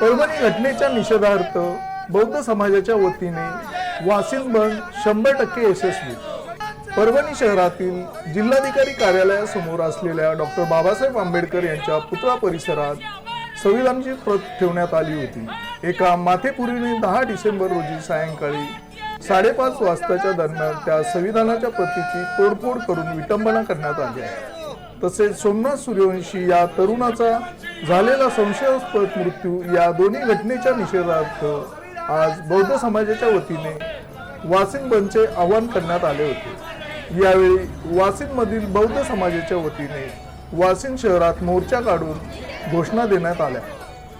परभणी घटनेच्या निषेधार्थ बौद्ध समाजाच्या वतीने वासिन बंद शंभर टक्के यशस्वी. परभणी शहरातील जिल्हाधिकारी कार्यालयासमोर असलेल्या डॉक्टर बाबासाहेब आंबेडकर यांच्या पुतळा परिसरात संविधानाची प्रत ठेवण्यात आली होती. एका माथेपुरीने दहा डिसेंबर रोजी सायंकाळी साडेपाच वाजताच्या दरम्यान त्या संविधानाच्या प्रतीची तोडफोड करून विटंबना करण्यात आली आहे. तसेच सोमनाथ सूर्यवंशी या तरुणाचा झालेला संशयास्पद मृत्यू या दोन्ही घटनेच्या निषेधार्थ आज बौद्ध समाजाच्या वतीने वासिन बंदचे आवाहन करण्यात आले होते. यावेळी वासिनमधील बौद्ध समाजाच्या वतीने वासिन शहरात मोर्चा काढून घोषणा देण्यात आल्या.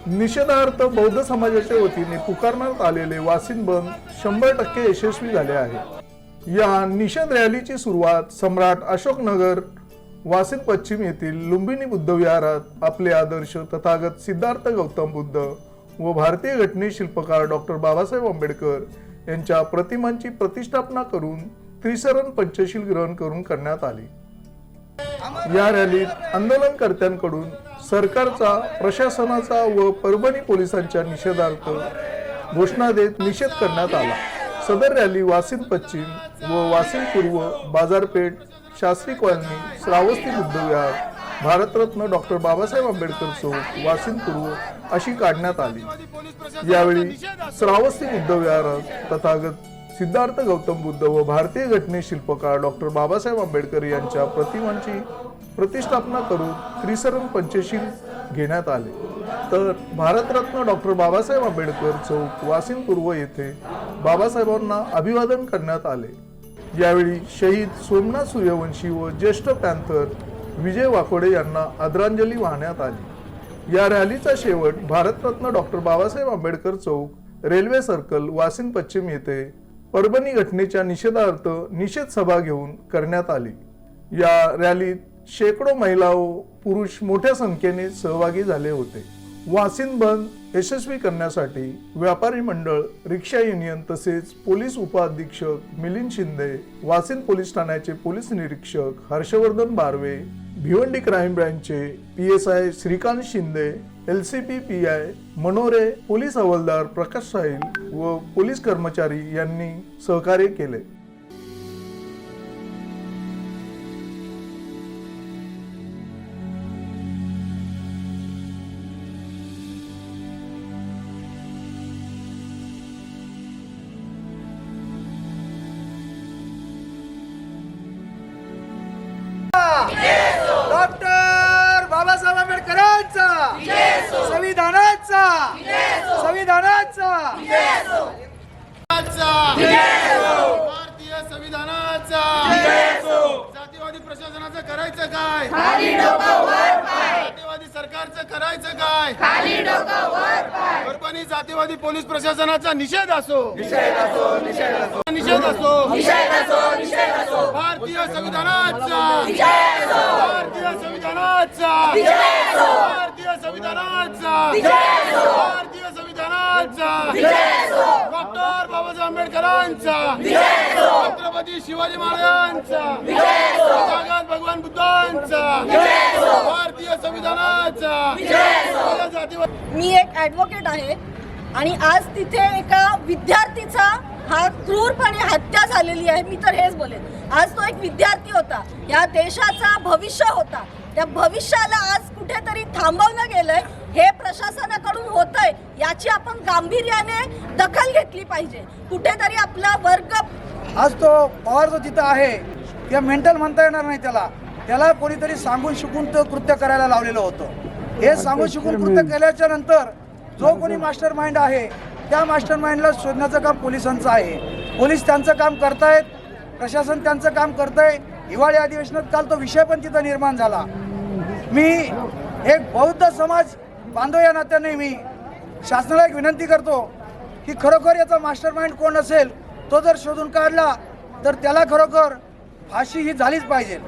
निषेधार्थ बौद्ध समाजाच्या वतीने पुकारण्यात आलेले वासिन बंद शंभर टक्के यशस्वी झाले आहे या निषेध रॅलीची सुरुवात सम्राट अशोकनगर वासिन पश्चिम येथील लुंबिनी बुद्धविहारात आपले आदर्श तथागत सिद्धार्थ गौतम बुद्ध व भारतीय घटने शिल्पकार डॉक्टर बाबासाहेब आंबेडकर यांच्या प्रतिमांची प्रतिष्ठापना करून त्रिसरण पंचशील ग्रहण करून करण्यात आली. या रॅलीत आंदोलनकर्त्यांकडून सरकारचा प्रशासनाचा व परभणी पोलिसांच्या निषेधार्थ घोषणा देत निषेध करण्यात आला. सदर रॅली वासिन पश्चिम व वासिन पूर्व बाजारपेठ शास्त्री कॉलनी श्रावस्ती बुद्धविहार भारतरत्न डॉक्टर बाबासाहेब आंबेडकर चौक वासिन पूर्व अशी काढण्यात आली. यावेळी श्रावस्ती बुद्धविहारात तथागत सिद्धार्थ गौतम बुद्ध व भारतीय घटने शिल्पकार डॉक्टर बाबासाहेब आंबेडकर यांच्या प्रतिमांची प्रतिष्ठापना करून त्रिसरण पंचशील घेण्यात आले. तर भारतरत्न डॉक्टर बाबासाहेब आंबेडकर चौक वासिन पूर्व येथे बाबासाहेबांना अभिवादन करण्यात आले. यावेळी शहीद सोमनाथ सूर्यवंशी व ज्येष्ठ पॅन्थर विजय वाकोडे यांना आदरांजली वाहण्यात आली. या रॅलीचा शेवट भारतरत्न डॉक्टर बाबासाहेब आंबेडकर चौक रेल्वे सर्कल वासिन पश्चिम येथे परभणी घटनेच्या निषेधार्थ निषेध सभा घेऊन करण्यात आली. या रॅलीत शेकडो महिला व पुरुष मोठ्या संख्येने सहभागी झाले होते. वासिन बंद यशस्वी करण्यासाठी व्यापारी मंडळ रिक्षा युनियन तसेच पोलीस उपअधीक्षक मिलिंद शिंदे वासिन पोलीस ठाण्याचे पोलीस निरीक्षक Harshvardhan Barve Bhiwandi crime ब्रँचचे P S I Shrikant Shinde L C P P I Manore police हवालदार प्रकाश साहिल व पोलीस कर्मचारी यांनी सहकार्य केले. काय जातीवादी सरकारचं करायचं काय? परभणी जातीवादी पोलीस प्रशासनाचा निषेध असो. निषेध असो भारतीय संविधानाचा. भारतीय संविधानाचा. भारतीय संविधानाचा. भारतीय संविधानाचा. डॉक्टर बाबासाहेब आंबेडकरांचा छत्रपती शिवाजी महाराजांचा. भगवान बुद्धांचा. भारतीय संविधानाचा. मी एक ॲडव्होकेट आहे आणि आज तिथे एका विद्यार्थीचा हा क्रूरपणे हत्या झालेली आहे. मी तर हेच बोलेन. आज तो एक विद्यार्थी होता. या देशाचा भविष्य होता. त्या भविष्याला आज कुठेतरी थांबवलं गेलंय. हे प्रशासनाकडून होतंय याची आपण गांभीर्याने दखल घेतली पाहिजे. कुठेतरी आपला वर्ग आज तो पवार जो तिथं आहे ते मेंटल म्हणता येणार नाही त्याला. त्याला कोणीतरी सांगून शिकून तो कृत्य करायला लावलेलं होतं. हे सांगून शिकून कृत्य केल्याच्यानंतर जो कोणी मास्टर माइंड आहे त्या मास्टर माइंडला शोधण्याचं काम पोलिसांचं आहे. पोलीस त्यांचं काम करतायत प्रशासन त्यांचं काम करतंय. हिवाळी अधिवेशनात काल तो विषय पण तिथं निर्माण झाला. मी एक बौद्ध समाज बांधव या नात्याने मी शासनाला एक विनंती करतो की खरोखर याचा मास्टर माइंड कोण असेल तो जर शोधून काढला तर त्याला खरोखर फाशी ही झालीच पाहिजे.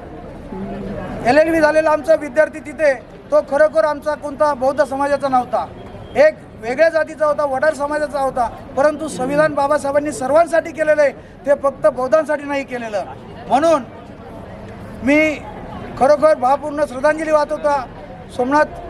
एल एल बी झालेला आमचा विद्यार्थी तिथे तो खरोखर आमचा कोणता बौद्ध समाजाचा नव्हता. एक वेगळ्या जातीचा होता वडार समाजाचा होता परंतु संविधान बाबासाहेबांनी सर्वांसाठी केलेलं आहे ते फक्त बौद्धांसाठी नाही केलेलं. म्हणून मी खरोखर भावपूर्ण श्रद्धांजली वाहत होता सोमनाथ